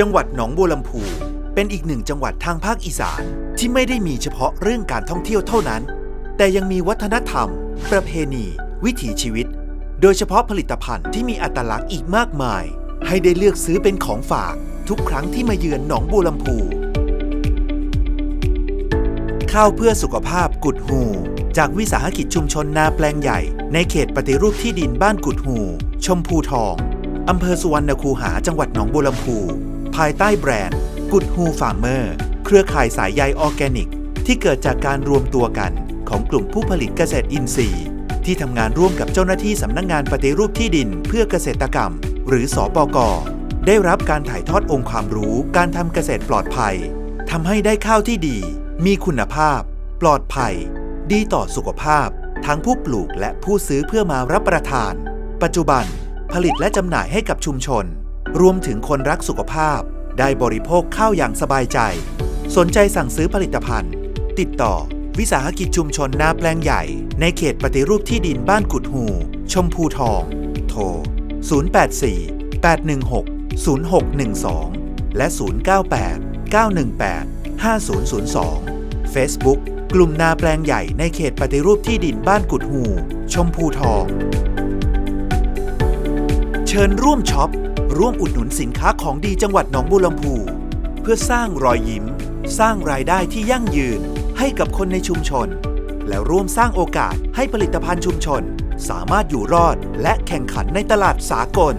จังหวัดหนองบัวลำพูเป็นอีกหนึ่งจังหวัดทางภาคอีสานที่ไม่ได้มีเฉพาะเรื่องการท่องเที่ยวเท่านั้น แต่ยังมีวัฒนธรรม ประเพณี วิถีชีวิต โดยเฉพาะผลิตภัณฑ์ที่มีอัตลักษณ์อีกมากมาย ให้ได้เลือกซื้อเป็นของฝาก ทุกครั้งที่มาเยือนหนองบัวลำพูข้าวเพื่อสุขภาพกุดหู จากวิสาหกิจชุมชนนาแปลงใหญ่ ในเขตปฏิรูปที่ดินบ้านกุดหู ชมพูทองอำเภอสุวรรณคูหาจังหวัดหนองบัวลำพู ภายใต้แบรนด์กุดฮูฟาร์เมอร์เครือข่ายสายใยออร์แกนิก ที่เกิดจากการรวมตัวกันของกลุ่มผู้ผลิตเกษตรอินทรีย์ ที่ทำงานร่วมกับเจ้าหน้าที่สำนักงงานปฏิรูปที่ดินเพื่อเกษตรกรรม หรือสอปกได้รับการถ่ายทอดองค์ความรู้การทำเกษตรปลอดภัยทำให้ได้ข้าวที่ดี มีคุณภาพ ปลอดภัย ดีต่อสุขภาพ ทั้งผู้ปลูกและผู้ซื้อเพื่อมารับประทาน ปัจจุบัน ผลิตและจำหน่ายให้กับชุมชน รวมถึงคนรักสุขภาพ ได้บริโภคข้าวอย่างสบายใจ สนใจสั่งซื้อผลิตภัณฑ์ ติดต่อ วิสาหกิจชุมชนนาแปลงใหญ่ ในเขตปฏิรูปที่ดินบ้านกุดหู ชมพูทอง โทร 084 816 0612 และ 098 918 5002 Facebook กลุ่มนาแปลงใหญ่ในเขตปฏิรูปที่ดินบ้านกุดหู ชมพูทอง เชิญร่วมช็อป ร่วมอุดหนุนสินค้าของดีจังหวัดหนองบัวลำพู เพื่อสร้างรอยยิ้ม สร้างรายได้ที่ยั่งยืนให้กับคนในชุมชน และร่วมสร้างโอกาสให้ผลิตภัณฑ์ชุมชน สามารถอยู่รอดและแข่งขันในตลาดสากล